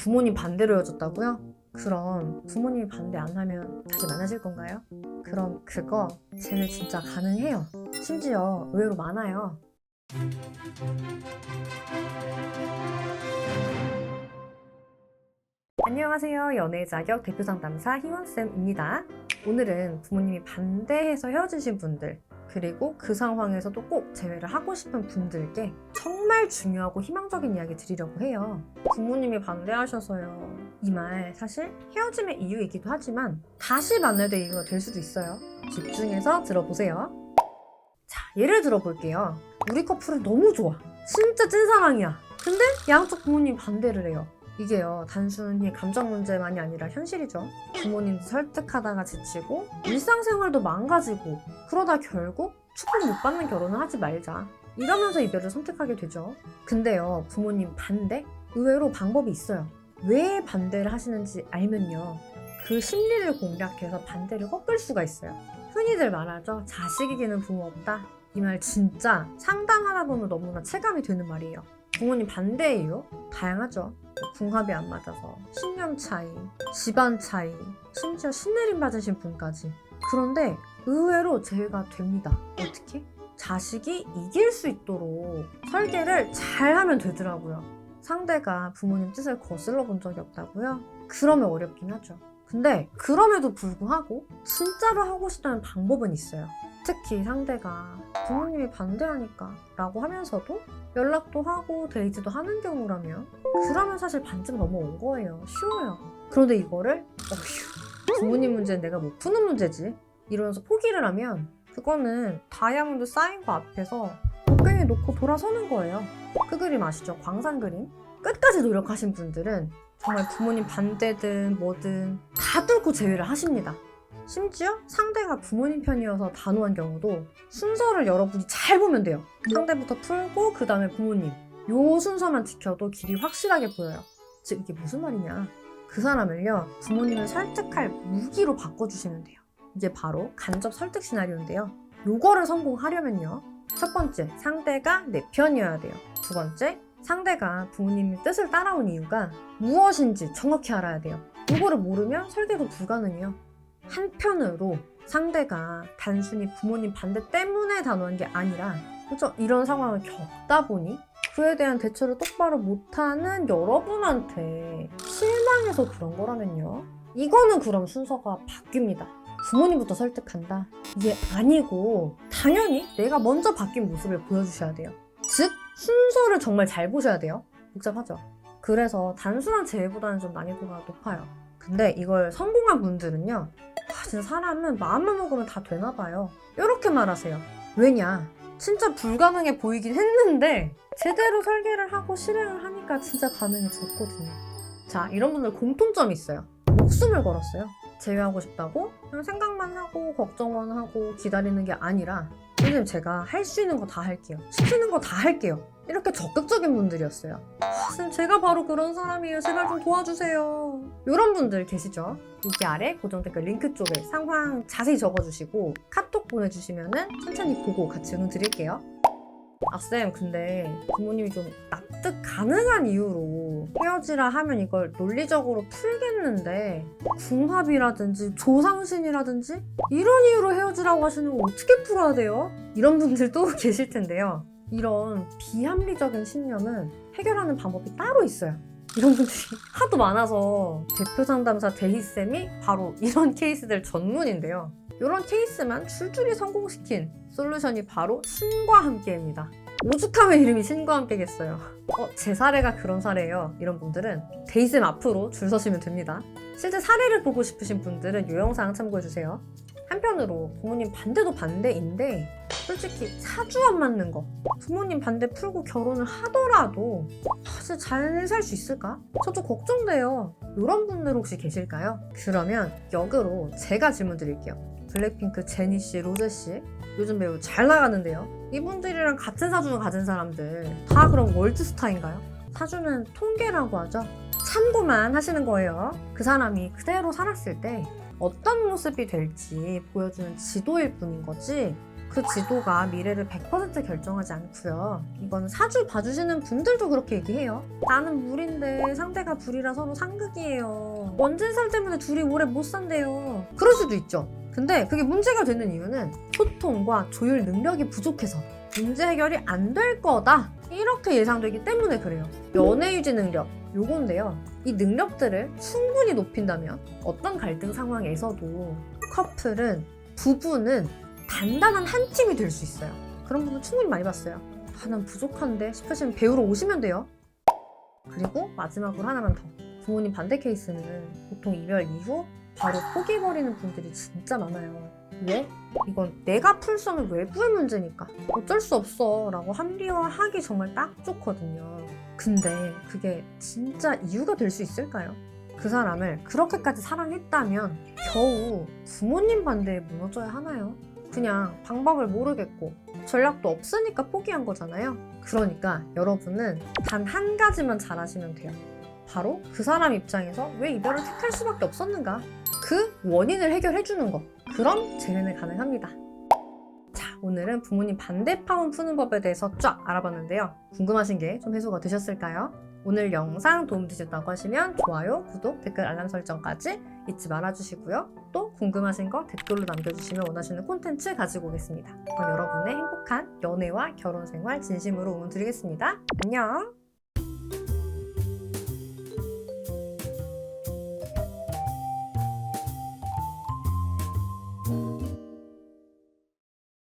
부모님 반대로 헤어졌다고요? 그럼 부모님이 반대 안 하면 다시 만나실 건가요? 그럼 그거 제외 진짜 가능해요. 심지어 의외로 많아요. 안녕하세요. 연애 자격 대표 상담사 희원쌤입니다. 오늘은 부모님이 반대해서 헤어지신 분들, 그리고 그 상황에서도 꼭 재회를 하고 싶은 분들께 정말 중요하고 희망적인 이야기 드리려고 해요. 부모님이 반대하셔서요. 이 말 사실 헤어짐의 이유이기도 하지만 다시 만나야 될 이유가 될 수도 있어요. 집중해서 들어보세요. 자, 예를 들어 볼게요. 우리 커플은 너무 좋아. 진짜 찐사랑이야. 근데 양쪽 부모님이 반대를 해요. 이게요, 단순히 감정 문제만이 아니라 현실이죠. 부모님 설득하다가 지치고, 일상생활도 망가지고, 그러다 결국 축복 못 받는 결혼을 하지 말자. 이러면서 이별을 선택하게 되죠. 근데요, 부모님 반대? 의외로 방법이 있어요. 왜 반대를 하시는지 알면요. 그 심리를 공략해서 반대를 꺾을 수가 있어요. 흔히들 말하죠. 자식 이기는 부모 없다. 이 말 진짜 상담하다 보면 너무나 체감이 되는 말이에요. 부모님 반대 이유? 다양하죠. 뭐 궁합이 안 맞아서, 신념 차이, 집안 차이, 심지어 신내림 받으신 분까지. 그런데 의외로 제외가 됩니다. 어떻게? 자식이 이길 수 있도록 설계를 잘 하면 되더라고요. 상대가 부모님 뜻을 거슬러 본 적이 없다고요? 그러면 어렵긴 하죠. 근데 그럼에도 불구하고 진짜로 하고 싶다는 방법은 있어요. 특히 상대가 부모님이 반대하니까 라고 하면서도 연락도 하고 데이트도 하는 경우라면 그러면 사실 반쯤 넘어온 거예요. 쉬워요. 그런데 이거를 어휴 부모님 문제는 내가 못 푸는 문제지 이러면서 포기를 하면 그거는 다이아몬드 쌓인 거 앞에서 곡괭이 놓고 돌아서는 거예요. 그 그림 아시죠? 광산 그림? 끝까지 노력하신 분들은 정말 부모님 반대든 뭐든 다 뚫고 제외를 하십니다. 심지어 상대가 부모님 편이어서 단호한 경우도 순서를 여러분이 잘 보면 돼요. 상대부터 풀고 그 다음에 부모님. 요 순서만 지켜도 길이 확실하게 보여요. 즉 이게 무슨 말이냐? 그 사람을요 부모님을 설득할 무기로 바꿔주시면 돼요. 이게 바로 간접 설득 시나리오인데요. 요거를 성공하려면요. 첫 번째, 상대가 내 편이어야 돼요. 두 번째, 상대가 부모님의 뜻을 따라온 이유가 무엇인지 정확히 알아야 돼요. 이거를 모르면 설계도 불가능해요. 한편으로 상대가 단순히 부모님 반대 때문에 단호한 게 아니라 그죠? 이런 상황을 겪다 보니 그에 대한 대처를 똑바로 못하는 여러분한테 실망해서 그런 거라면요. 이거는 그럼 순서가 바뀝니다. 부모님부터 설득한다. 이게 아니고 당연히 내가 먼저 바뀐 모습을 보여주셔야 돼요. 즉 순서를 정말 잘 보셔야 돼요. 복잡하죠. 그래서 단순한 제외보다는 좀 난이도가 높아요. 근데 이걸 성공한 분들은요. 아, 진짜 사람은 마음만 먹으면 다 되나 봐요. 이렇게 말하세요. 왜냐? 진짜 불가능해 보이긴 했는데 제대로 설계를 하고 실행을 하니까 진짜 가능해졌거든요. 자, 이런 분들 공통점이 있어요. 목숨을 걸었어요. 제외하고 싶다고 그냥 생각만 하고 걱정만 하고 기다리는 게 아니라 선생님 제가 할 수 있는 거 다 할게요. 시키는 거 다 할게요. 이렇게 적극적인 분들이었어요. 아, 선생님 제가 바로 그런 사람이에요. 제발 좀 도와주세요. 이런 분들 계시죠? 여기 아래 고정 댓글 링크 쪽에 상황 자세히 적어주시고 카톡 보내주시면 은 천천히 보고 같이 응원 드릴게요. 아, 쌤, 근데 부모님이 좀 납득 가능한 이유로 헤어지라 하면 이걸 논리적으로 풀겠는데, 궁합이라든지 조상신이라든지, 이런 이유로 헤어지라고 하시는 거 어떻게 풀어야 돼요? 이런 분들도 계실 텐데요. 이런 비합리적인 신념은 해결하는 방법이 따로 있어요. 이런 분들이 하도 많아서 대표 상담사 대희쌤이 바로 이런 케이스들 전문인데요. 이런 케이스만 줄줄이 성공시킨 솔루션이 바로 신과 함께입니다. 오죽하면 이름이 신과 함께겠어요. 어, 제 사례가 그런 사례예요. 이런 분들은 데이쌤 앞으로 줄 서시면 됩니다. 실제 사례를 보고 싶으신 분들은 이 영상 참고해주세요. 한편으로 부모님 반대도 반대인데 솔직히 사주 안 맞는 거 부모님 반대 풀고 결혼을 하더라도 아, 진짜 잘살 수 있을까? 저도 걱정돼요. 이런 분들 혹시 계실까요? 그러면 역으로 제가 질문 드릴게요. 블랙핑크 제니 씨, 로제 씨 요즘 매우 잘 나가는데요. 이분들이랑 같은 사주를 가진 사람들 다 그럼 월드스타인가요? 사주는 통계라고 하죠. 참고만 하시는 거예요. 그 사람이 그대로 살았을 때 어떤 모습이 될지 보여주는 지도일 뿐인 거지 그 지도가 미래를 100% 결정하지 않고요. 이건 사주 봐주시는 분들도 그렇게 얘기해요. 나는 물인데 상대가 불이라 서로 상극이에요. 원진살 때문에 둘이 오래 못 산대요. 그럴 수도 있죠. 근데 그게 문제가 되는 이유는 소통과 조율 능력이 부족해서 문제 해결이 안 될 거다. 이렇게 예상되기 때문에 그래요. 연애 유지 능력, 요건데요. 이 능력들을 충분히 높인다면 어떤 갈등 상황에서도 커플은, 부부는 단단한 한 팀이 될 수 있어요. 그런 부분 충분히 많이 봤어요. 아, 난 부족한데 싶으시면 배우러 오시면 돼요. 그리고 마지막으로 하나만 더. 부모님 반대 케이스는 보통 이별 이후 바로 포기해버리는 분들이 진짜 많아요. 왜? 이건 내가 풀 수 없는 외부의 문제니까 어쩔 수 없어 라고 합리화하기 정말 딱 좋거든요. 근데 그게 진짜 이유가 될 수 있을까요? 그 사람을 그렇게까지 사랑했다면 겨우 부모님 반대에 무너져야 하나요? 그냥 방법을 모르겠고 전략도 없으니까 포기한 거잖아요. 그러니까 여러분은 단 한 가지만 잘하시면 돼요. 바로 그 사람 입장에서 왜 이별을 택할 수밖에 없었는가? 그 원인을 해결해 주는 거. 그럼 재회는 가능합니다. 자, 오늘은 부모님 반대 파운 푸는 법에 대해서 쫙 알아봤는데요. 궁금하신 게 좀 해소가 되셨을까요? 오늘 영상 도움 되셨다고 하시면 좋아요, 구독, 댓글, 알람 설정까지 잊지 말아주시고요. 또 궁금하신 거 댓글로 남겨주시면 원하시는 콘텐츠 가지고 오겠습니다. 그럼 여러분의 행복한 연애와 결혼 생활 진심으로 응원드리겠습니다. 안녕!